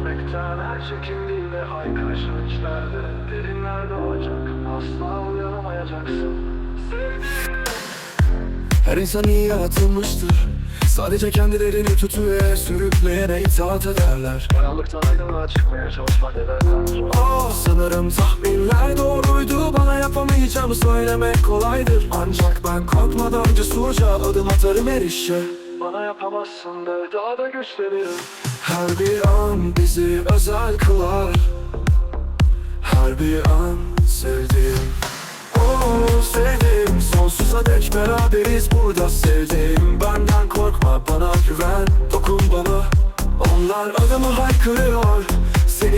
Düşmekten her çekindiğinde haykırışın içlerde Derinler doğacak asla uyanamayacaksın Her insan iyi yaratılmıştır Sadece kendilerini tutuya sürükleyene itaat ederler. Karanlıktan aydınlığa çıkmaya çalışmak nedenler? Oh sanırım tahminler doğruydu. Bana yapamayacağımı söylemek kolaydır. Ancak ben korkmadan cesurca adım atarım her işe Bana yapamazsın de daha da güçlenirim Her bir an bizi özel kılar. Her bir an sevdiğim Oh sevdiğim sonsuza dek beraberiz burada sevdiğim Benden korkma bana güven. Dokun bana Onlar adımı haykırıyor. Seni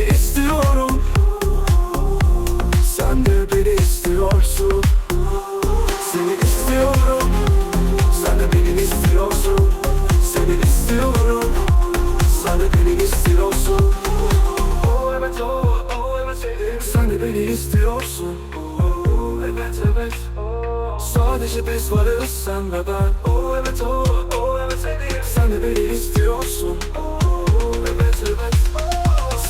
istiyorsun? Oh evet evet. Sadece biz varız sen ve ben. Oh evet oh, oh evet sevdiğim Sen de beni istiyorsun. Oh evet evet.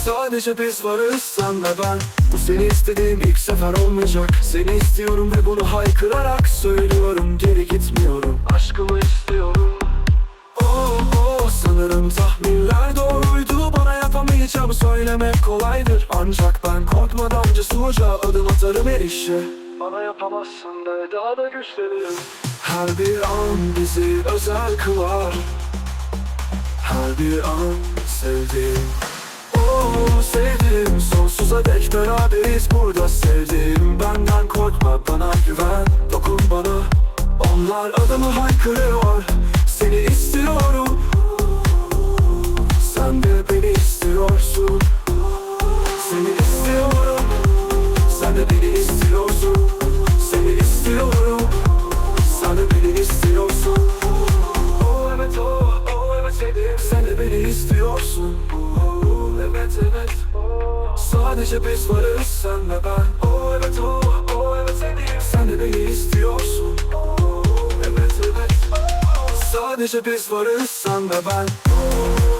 Sadece biz varız sen ve ben. Bu seni istediğim ilk sefer olmayacak. Seni istiyorum ve bunu haykırarak söylüyorum. Geri gitmiyorum yapamayacağımı söylemek kolaydır. Ancak ben korkmadan cesurca adım atarım her işe. Bana yapamazsın de daha da güçlenirim. Her bir an bizi özel kılar. Her bir an sevdiğim. Oh sevdiğim sonsuza dek beraberiz burada. Sevdiğim Benden korkma bana güven dokun bana. Onlar adımı haykırıyor Seni istiyorum. Sen de istiyorsun? Seni istiyorum. Sen de beni istiyorsun. Seni istiyorum. Sen de beni istiyorsun. Oh evet oh, oh evet sevdiğim Sen de beni istiyorsun. Oh evet evet. Sadece biz varız sen ve ben. Oh evet oh, oh evet sevdiğim Sen de beni istiyorsun. Oh evet evet. Sadece biz varız sen ve ben. Oh